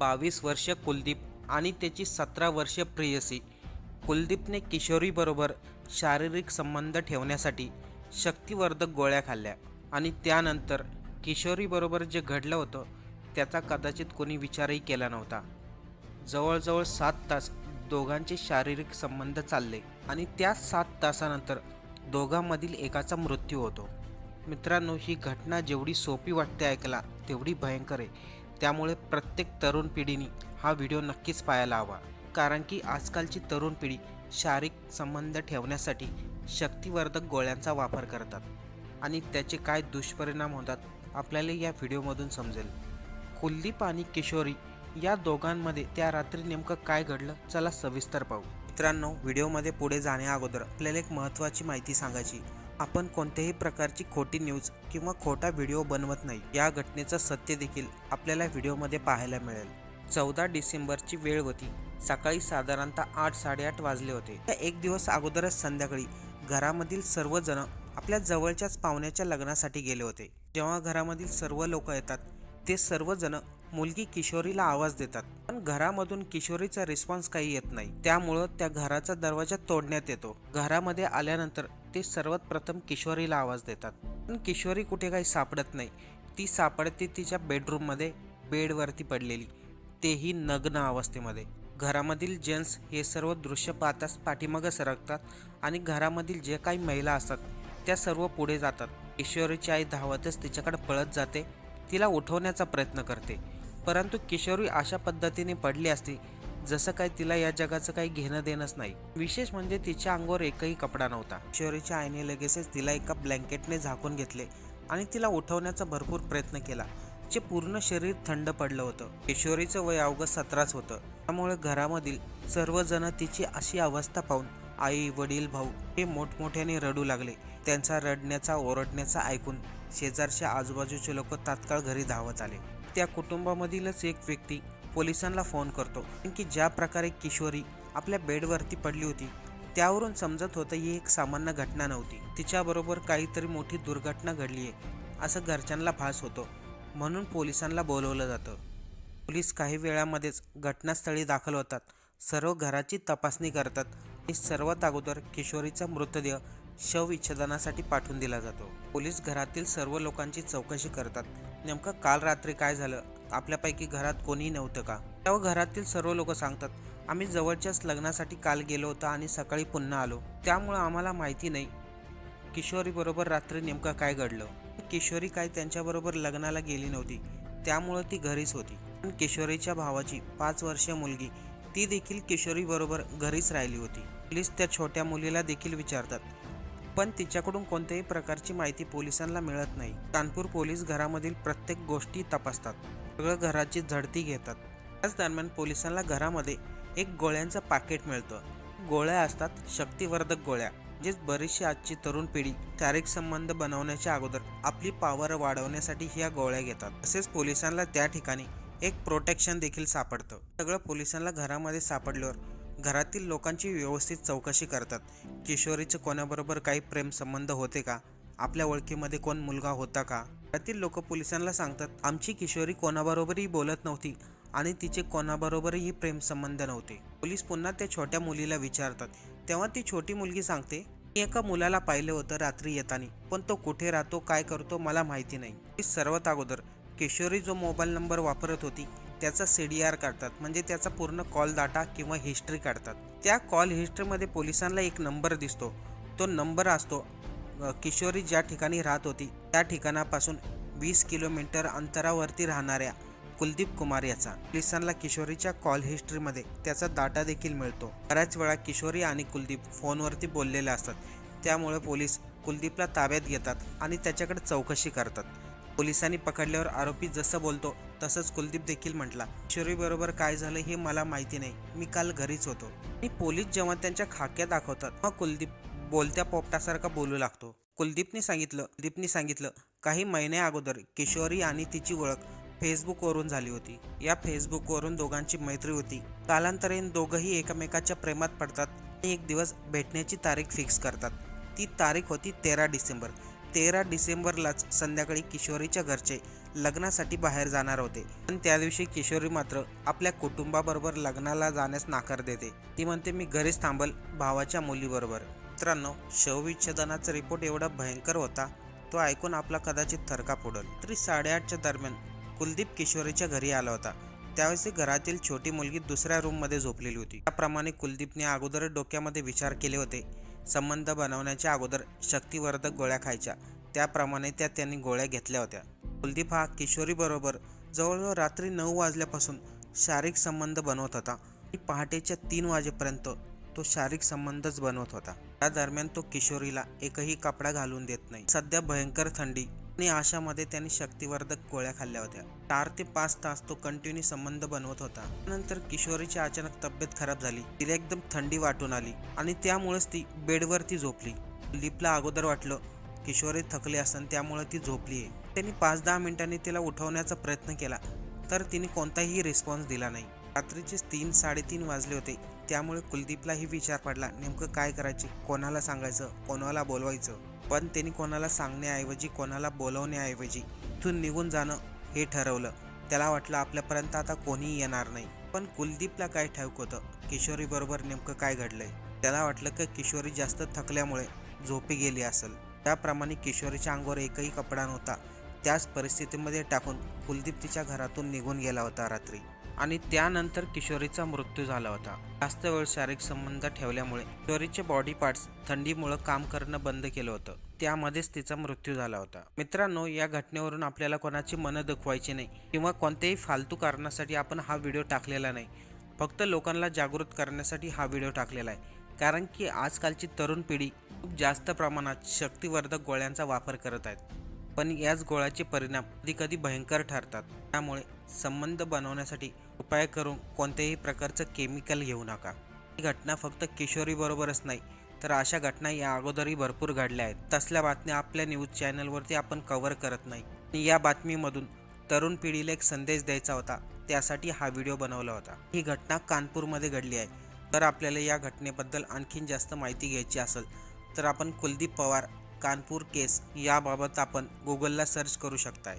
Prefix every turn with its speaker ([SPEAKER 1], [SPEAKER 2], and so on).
[SPEAKER 1] बावीस वर्ष कुलदीप आणि त्याची सतरा वर्ष प्रेयसी. कुलदीपने किशोरीबरोबर शारीरिक संबंध ठेवण्यासाठी शक्तिवर्धक गोळ्या खाल्ल्या आणि त्यानंतर किशोरीबरोबर जे घडलं होतं त्याचा कदाचित कोणी विचारही केला नव्हता. जवळजवळ सात तास दोघांचे शारीरिक संबंध चालले आणि त्या सात तासानंतर दोघांमधील एकाचा मृत्यू होतो. मित्रांनो ही घटना जेवढी सोपी वाटते ऐकला तेवढी भयंकर आहे. त्यामुळे प्रत्येक तरुण पिढीने हा व्हिडिओ नक्कीच पाहायला हवा. कारण की आजकालची तरुण पिढी शारीरिक संबंध ठेवण्यासाठी शक्तिवर्धक गोळ्यांचा वापर करतात आणि त्याचे काय दुष्परिणाम होतात आपल्याला या व्हिडिओमधून समजेल. कुलदीप आणि किशोरी या दोघांमध्ये त्या रात्री नेमकं काय घडलं चला सविस्तर पाहू. मित्रांनो व्हिडिओमध्ये पुढे जाण्या अगोदर आपल्याला एक महत्त्वाची माहिती सांगायची आपण कोणत्याही प्रकारची खोटी न्यूज किंवा खोटा व्हिडिओ बनवत नाही. या घटनेचं सत्य देखील आपल्याला व्हिडिओमध्ये पाहायला मिळेल. चौदा डिसेंबरची वेळ होती. सकाळी साधारणतः आठ साडेआठ वाजले होते. त्या एक दिवस अगोदरच संध्याकाळी घरामधील सर्वजण आपल्या जवळच्याच पाहुण्याच्या लग्नासाठी गेले होते. जेव्हा घरामधील सर्व लोक येतात ते सर्वजण मुलगी किशोरीला आवाज देतात. पण घरामधून किशोरीचा रिस्पॉन्स काही येत नाही. त्यामुळं त्या घराचा दरवाजा तोडण्यात येतो. घरामध्ये आल्यानंतर ते सर्वात प्रथम किशोरीला आवाज देतात. पण किशोरी कुठे काही सापडत नाही. ती सापडते तिच्या बेडरूममध्ये बेडवरती पडलेली. तेही नग्न अवस्थेमध्ये. घरामधील जेंट्स हे सर्व दृश्य पाहताच पाठीमागं सरकतात आणि घरामधील जे काही महिला असतात त्या सर्व पुढे जातात. किशोरीची आई धावतच तिच्याकडे पळत जाते. तिला उठवण्याचा प्रयत्न करते. परंतु किशोरी अशा पद्धतीने पडली असती जसं काय तिला या जगाचं काही घेणं देणंच नाही. विशेष म्हणजे तिच्या अंगावर एकही कपडा नव्हता. शौरीच्या आईने लगेचच तिला एका ब्लँकेटने झाकून घेतले आणि तिला उठवण्याचा भरपूर प्रयत्न केला जे पूर्ण शरीर थंड पडलं होतं. किशोरीचं वय अवघं सतराच होतं. त्यामुळे घरामधील सर्वजण तिची अशी अवस्था पाहून आई वडील भाऊ हे मोठमोठ्याने रडू लागले. त्यांचा रडण्याचा ओरडण्याचा ऐकून शेजारच्या आजूबाजूचे लोक तात्काळ घरी धावत आले. त्या कुटुंबामधीलच एक व्यक्ती पोलिसांना फोन करतो. की ज्या प्रकारे किशोरी आपल्या बेडवरती पडली होती त्यावरून समजत होतं ही एक सामान्य घटना नव्हती. तिच्याबरोबर काहीतरी मोठी दुर्घटना घडली आहे असं घरच्यांना भास होतो. म्हणून पोलिसांना बोलवलं जातं. पोलीस काही वेळामध्येच घटनास्थळी दाखल होतात. सर्व घराची तपासणी करतात आणि सर्वात अगोदर किशोरीचा मृतदेह शवविच्छेदनासाठी पाठवून दिला जातो. पोलीस घरातील सर्व लोकांची चौकशी करतात. नेमकं काल रात्री काय झालं आपल्यापैकी घरात कोणीही नव्हतं का? तेव्हा घरातील सर्व लोक सांगतात आम्ही जवळच्याच लग्नासाठी काल गेलो होतो आणि सकाळी पुन्हा आलो. त्यामुळं आम्हाला माहिती नाही किशोरीबरोबर रात्री नेमकं काय घडलं. किशोरी काय त्यांच्याबरोबर लग्नाला गेली नव्हती. त्यामुळं ती घरीच होती. पण किशोरीच्या भावाची पाच वर्षीय मुलगी ती देखील किशोरीबरोबर घरीच राहिली होती. पोलीस त्या छोट्या मुलीला देखील विचारतात. पण तिच्याकडून कोणत्याही प्रकारची माहिती पोलिसांना मिळत नाही. कानपूर पोलीस घरामधील प्रत्येक गोष्टी तपासतात. सगळं घराची झडती घेतात. त्याच दरम्यान पोलिसांना घरामध्ये एक गोळ्यांचं पाकिट मिळतं. गोळ्या असतात शक्तिवर्धक गोळ्या जे बरीचशी आजची तरुण पिढी शारीरिक संबंध बनवण्याच्या अगोदर आपली पॉवर वाढवण्यासाठी ह्या गोळ्या घेतात. तसेच पोलिसांना त्या ठिकाणी एक प्रोटेक्शन देखील सापडतं. सगळं पोलिसांना घरामध्ये सापडल्यावर घरातील लोकांची व्यवस्थित चौकशी करतात. किशोरीचं कोणाबरोबर काही प्रेम संबंध होते का? आपल्या ओळखीमध्ये कोण मुलगा होता का? घरातील लोक पोलिसांना सांगतात आमची किशोरी कोणाबरोबरही बोलत नव्हती आणि तिचे कोणाबरोबरही प्रेम संबंध नव्हते. पोलीस पुन्हा त्या छोट्या मुलीला विचारतात. तेव्हा ती छोटी मुलगी सांगते मी एका मुलाला पाहिलं होतं रात्री येताना पण तो कुठे राहतो काय करतो मला माहिती नाही. सर्वात अगोदर किशोरी जो मोबाईल नंबर वापरत होती त्याचा सी डी आर काढतात म्हणजे त्याचा पूर्ण कॉल डाटा किंवा हिस्ट्री काढतात. त्या कॉल हिस्ट्रीमध्ये पोलिसांना एक नंबर दिसतो. तो नंबर असतो किशोरी ज्या ठिकाणी राहत होती त्या ठिकाणापासून वीस किलोमीटर अंतरावरती राहणाऱ्या कुलदीप कुमार याचा. पोलिसांना किशोरीच्या कॉल हिस्ट्रीमध्ये त्याचा डाटा देखील मिळतो. बऱ्याच वेळा किशोरी आणि कुलदीप फोनवरती बोललेले असतात. त्यामुळे पोलीस कुलदीपला ताब्यात घेतात आणि त्याच्याकडे चौकशी करतात. पोलिसांनी पकडल्यावर आरोपी जसं बोलतो तसंच कुलदीप देखील म्हटला किशोरीबरोबर काय झालं हे मला माहिती नाही. मी काल घरीच होतो. आणि पोलीस जेव्हा त्यांच्या खाक्या दाखवतात मग कुलदीप बोलत्या पोपटासारखा बोलू लागतो. कुलदीपने सांगितलं दीपने सांगितलं काही महिन्या अगोदर किशोरी आणि तिची ओळख फेसबुकवरून झाली होती. या फेसबुकवरून दोघांची मैत्री होती. कालांतराने दोघंही एकमेकाच्या प्रेमात पडतात आणि एक दिवस भेटण्याची तारीख फिक्स करतात. ती तारीख होती तेरा डिसेंबर. तेरा डिसेंबरलाच संध्याकाळी किशोरीच्या घरचे लग्नासाठी बाहेर जाणार होते. पण त्या दिवशी किशोरी मात्र आपल्या कुटुंबाबरोबर लग्नाला जाण्यास नाकार देते. ती म्हणते मी घरीच थांबल भावाच्या मुलीबरोबर. मित्रांनो शवविच्छेदनाचा रिपोर्ट एवढा भयंकर होता तो ऐकून आपला कदाचित थरका फोडल तरी साडेआठच्या दरम्यान कुलदीप किशोरीच्या घरी आला होता. त्यावेळेस घरातील छोटी मुलगी दुसऱ्या रूममध्ये झोपलेली होती. त्याप्रमाणे कुलदीपने अगोदर डोक्यामध्ये विचार केले होते. संबंध बनवण्याच्या अगोदर शक्तिवर्धक गोळ्या खायच्या. त्याप्रमाणे त्या त्यांनी गोळ्या घेतल्या होत्या. कुलदीप हा किशोरीबरोबर जवळजवळ रात्री नऊ वाजल्यापासून शारीरिक संबंध बनवत होता. पहाटेच्या तीन वाजेपर्यंत तो शारीरिक संबंधच बनवत होता. त्या दरम्यान तो किशोरीला एकही कपडा घालून देत नाही. सध्या भयंकर थंडी आणि आशामध्ये त्यांनी शक्तिवर्धक गोळ्या खाल्ल्या होत्या. चार ते पाच तास तो कंटिन्यू संबंध बनवत होता. नंतर किशोरीची अचानक तब्येत खराब झाली. तिला एकदम थंडी वाटून आली आणि त्यामुळेच ती बेडवरती झोपली. लिपला अगोदर वाटलं किशोरी थकली असन त्यामुळे ती झोपली आहे त्यांनी पाच दहा मिनिटांनी तिला उठवण्याचा प्रयत्न केला तर तिने कोणताही रिस्पॉन्स दिला नाही. रात्रीचे तीन साडेतीन वाजले होते. त्यामुळे कुलदीपलाही विचार पडला नेमकं काय करायचे? कोणाला सांगायचं? कोणाला बोलवायचं? पण त्यांनी कोणाला सांगण्याऐवजी कोणाला बोलवण्याऐवजी इथून निघून जाणं हे ठरवलं. त्याला वाटलं आपल्यापर्यंत आता कोणीही येणार नाही. पण कुलदीपला काय ठाऊक होतं? किशोरी बरोबर नेमकं काय घडलंय? त्याला वाटलं की किशोरी जास्त थकल्यामुळे झोपी गेली असेल. त्याप्रमाणे किशोरीच्या अंगावर एकही कपडा नव्हता. त्याच परिस्थितीमध्ये टाकून कुलदीप तिच्या घरातून निघून गेला होता रात्री. आणि त्यानंतर किशोरीचा मृत्यू झाला होता. जास्त वेळ शारीरिक संबंध ठेवल्यामुळे किशोरीचे बॉडी पार्ट्स थंडीमुळे काम करणं बंद केलं होतं. त्यामध्येच तिचा मृत्यू झाला होता. मित्रांनो या घटनेवरून आपल्याला कोणाची मनं दुखवायची नाही किंवा कोणत्याही फालतू कारणासाठी आपण हा व्हिडिओ टाकलेला नाही. फक्त लोकांना जागृत करण्यासाठी हा व्हिडिओ टाकलेला आहे. कारण की आजकालची तरुण पिढी खूप जास्त प्रमाणात शक्तिवर्धक गोळ्यांचा वापर करत आहेत. पण याच गोळ्याचे परिणाम कधी कधी भयंकर ठरतात. त्यामुळे संबंध बनवण्यासाठी उपाय करून कोणत्याही प्रकारचं केमिकल घेऊ नका. ही घटना फक्त किशोरीबरोबरच नाही तर अशा घटना या अगोदरही भरपूर घडल्या आहेत. तसल्या बातम्या आपल्या न्यूज चॅनलवरती आपण कव्हर करत नाही. या बातमीमधून तरुण पिढीला एक संदेश द्यायचा होता त्यासाठी हा व्हिडिओ बनवला होता. ही घटना कानपूरमध्ये घडली आहे. तर आपल्याला या घटनेबद्दल आणखीन जास्त माहिती घ्यायची असेल तर आपण कुलदीप पवार कानपूर केस याबाबत आपण गुगलला सर्च करू शकताय.